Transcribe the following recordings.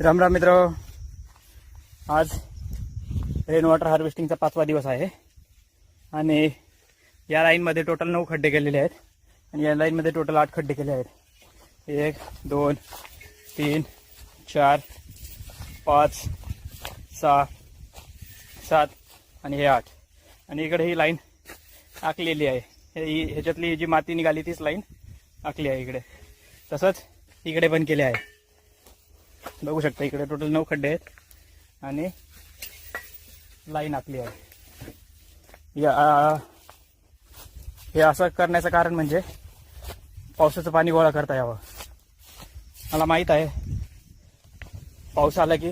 राम राम मित्र. आज rain water हार्वेस्टिंगचा पाचवा दिवस आहे. आणि या लाईनमध्ये टोटल नऊ खड्डे केलेले आहेत. आणि या लाईनमध्ये टोटल आठ खड्डे केले आहेत. एक दोन तीन चार पाच सहा सात आणि हे आठ. आणि इकडे ही लाईन आखलेली आहे. हे- ही- ह्याच्यातली जी माती निघाली तीच लाईन आखली आहे इकडे. तसंच इकडे पण केले आहे. बघू शकता इकडे टोटल नऊ खड्डे आहेत. आणि लाईन आखली आहे. या हे असं करण्याचं कारण म्हणजे पावसाचं पाणी गोळा करता यावं. मला माहीत आहे. पाऊस आला की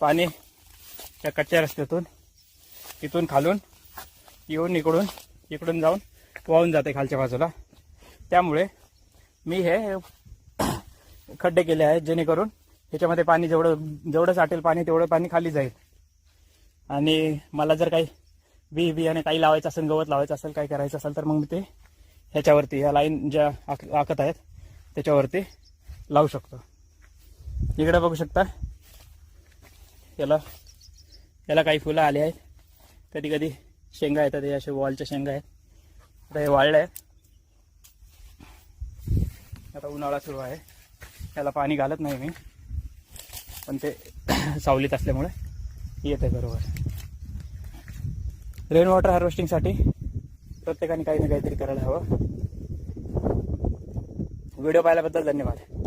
पाणी त्या कच्च्या रस्त्यातून इथून खालून येऊन इकडून इकडून जाऊन वाहून जाते खालच्या बाजूला. त्यामुळे मी हे खड्डे केले आहेत जेणेकरून ह्याच्यामध्ये पाणी जेवढं जेवढं साठेल पाणी तेवढं पाणी खाली जाईल. आणि मला जर काही बी बियाणे काही लावायचं असेल गवत लावायचं असेल काही करायचं असेल तर मग मी ते ह्याच्यावरती ह्या लाईन ज्या आख आखत आहेत त्याच्यावरती लावू शकतो. इकडे बघू शकता. याला याला काही फुलं आली आहेत. कधी कधी शेंगा येतात हे असे वॉलच्या शेंगा आहेत. आता हे वाळले आहेत. आता उन्हाळा सुरू आहे. त्याला पाणी घालत नाही मी. पण ते सावलीत असल्यामुळे येते बरोबर. रेन वॉटर हार्वेस्टिंगसाठी प्रत्येकाने काही ना काहीतरी करायला हवं. व्हिडिओ पाहिल्याबद्दल धन्यवाद.